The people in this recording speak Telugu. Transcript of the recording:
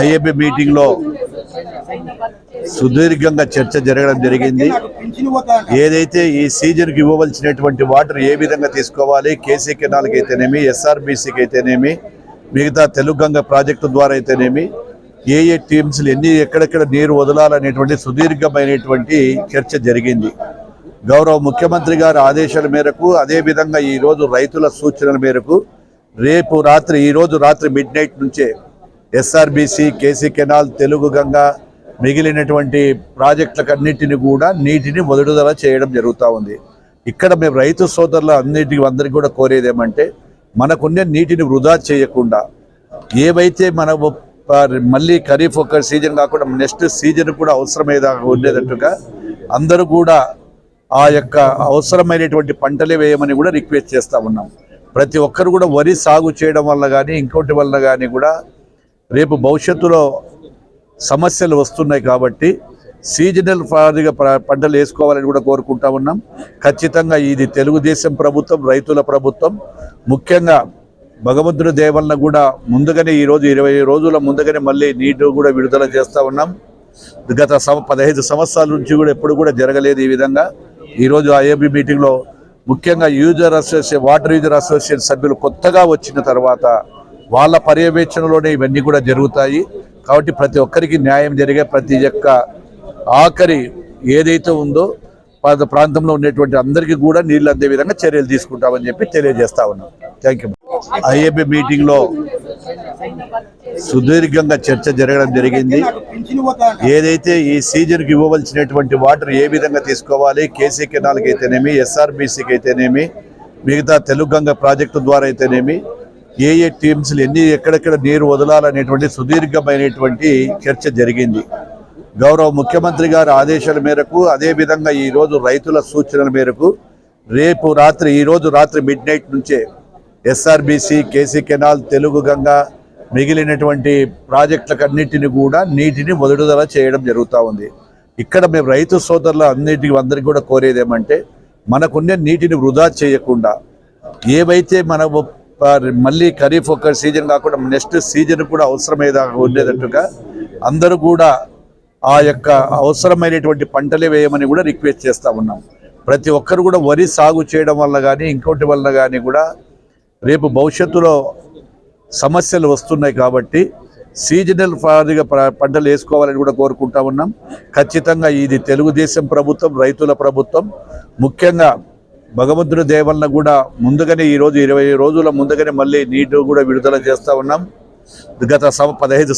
ఐఏపీ మీటింగ్లో సుదీర్ఘంగా చర్చ జరగడం జరిగింది. ఏదైతే ఈ సీజన్కి ఇవ్వవలసినటువంటి వాటర్ ఏ విధంగా తీసుకోవాలి కేసీ కెనాల్కి అయితేనేమి ఎస్ఆర్బీసీకి అయితేనేమి మిగతా తెలుగంగ ప్రాజెక్టు ద్వారా అయితేనేమి ఏ ఏ టీమ్స్ ఎన్ని ఎక్కడెక్కడ నీరు వదలాలనేటువంటి సుదీర్ఘమైనటువంటి చర్చ జరిగింది. గౌరవ ముఖ్యమంత్రి గారి ఆదేశాల మేరకు అదేవిధంగా ఈరోజు రైతుల సూచనల మేరకు రేపు రాత్రి ఈరోజు రాత్రి మిడ్ నైట్ నుంచే SRBC KC canal Telugu Ganga మిగిలినటువంటి ప్రాజెక్టులకన్నిటిని కూడా నీటిని మొదటిదల చేయడం జరుగుతూ ఉంది. ఇక్కడ మేము రైతు సోదరుల అన్నిటికీ అందరికీ కూడా కోరేది ఏమంటే మనకున్న నీటిని వృధా చేయకుండా ఏవైతే మన మళ్ళీ ఖరీఫ్ ఒక సీజన్ కాకుండా నెక్స్ట్ సీజన్ కూడా అవసరమేదా ఉండేటట్టుగా అందరూ కూడా ఆ యొక్క అవసరమైనటువంటి పంటలే వేయమని కూడా రిక్వెస్ట్ చేస్తూ ఉన్నాం. ప్రతి ఒక్కరు కూడా వరి సాగు చేయడం వల్ల కానీ ఇంకోటి వల్ల కానీ కూడా రేపు భవిష్యత్తులో సమస్యలు వస్తున్నాయి కాబట్టి సీజనల్ ఫారిగా పంటలు వేసుకోవాలని కూడా కోరుకుంటా ఉన్నాం. ఖచ్చితంగా ఇది తెలుగుదేశం ప్రభుత్వం రైతుల ప్రభుత్వం ముఖ్యంగా భగవంతుడి దేవలన కూడా ముందుగానే ఈరోజు ఇరవై రోజుల ముందుగానే మళ్ళీ నీటు కూడా విడుదల చేస్తూ ఉన్నాం. గత సం పదహైదు సంవత్సరాల నుంచి కూడా ఎప్పుడు కూడా జరగలేదు ఈ విధంగా. ఈరోజు ఐఏబీ మీటింగ్లో ముఖ్యంగా user association water user association సభ్యులు కొత్తగా వచ్చిన తర్వాత వాళ్ళ పర్యవేక్షణలోనే ఇవన్నీ కూడా జరుగుతాయి. కాబట్టి ప్రతి ఒక్కరికి న్యాయం జరిగే ప్రతి ఒక్క ఆఖరి ఏదైతే ఉందో పాత ప్రాంతంలో ఉన్నటువంటి అందరికీ కూడా నీళ్ళు అందే విధంగా చర్యలు తీసుకుంటామని చెప్పి తెలియజేస్తా ఉన్నాం. థ్యాంక్ యూ ఐఏబీ మీటింగ్లో సుదీర్ఘంగా చర్చ జరగడం జరిగింది. ఏదైతే ఈ సీజన్కి ఇవ్వవలసినటువంటి వాటర్ ఏ విధంగా తీసుకోవాలి కేసీ కెనాల్కి అయితేనేమి ఎస్ఆర్బీసీకి అయితేనేమి మిగతా తెలుగంగ ప్రాజెక్టు ద్వారా అయితేనేమి ఏ ఏ టీమ్స్లు ఎన్ని ఎక్కడెక్కడ నీరు వదలాలనేటువంటి సుదీర్ఘమైనటువంటి చర్చ జరిగింది. గౌరవ ముఖ్యమంత్రి గారి ఆదేశాల మేరకు అదేవిధంగా ఈరోజు రైతుల సూచనల మేరకు రేపు రాత్రి ఈరోజు రాత్రి మిడ్ నైట్ నుంచే SRBC KC canal Telugu Ganga మిగిలినటువంటి ప్రాజెక్టులకన్నిటిని కూడా నీటిని మొదటిదల చేయడం జరుగుతూ ఉంది. ఇక్కడ మేము రైతు సోదరుల అన్నిటికీ అందరికీ కూడా కోరేది ఏమంటే మనకున్న నీటిని వృధా చేయకుండా ఏవైతే మన మళ్ళీ ఖరీఫ్ ఒక సీజన్ కాకుండా నెక్స్ట్ సీజన్ కూడా అవసరమేదా ఉండేటట్టుగా అందరూ కూడా ఆ యొక్క అవసరమైనటువంటి పంటలే వేయమని కూడా రిక్వెస్ట్ చేస్తూ ఉన్నాం. ప్రతి ఒక్కరు కూడా వరి సాగు చేయడం వల్ల కానీ ఇంకోటి వల్ల కానీ కూడా రేపు భవిష్యత్తులో సమస్యలు వస్తున్నాయి కాబట్టి సీజనల్ ఫారిగా పంటలు వేసుకోవాలని కూడా కోరుకుంటా ఉన్నాం. ఖచ్చితంగా ఇది తెలుగుదేశం ప్రభుత్వం రైతుల ప్రభుత్వం ముఖ్యంగా భగవంతుడి దేవలన కూడా ముందుగానే ఈరోజు ఇరవై రోజుల ముందుగానే మళ్ళీ నీటు కూడా విడుదల చేస్తూ ఉన్నాం. గత సం పదహైదు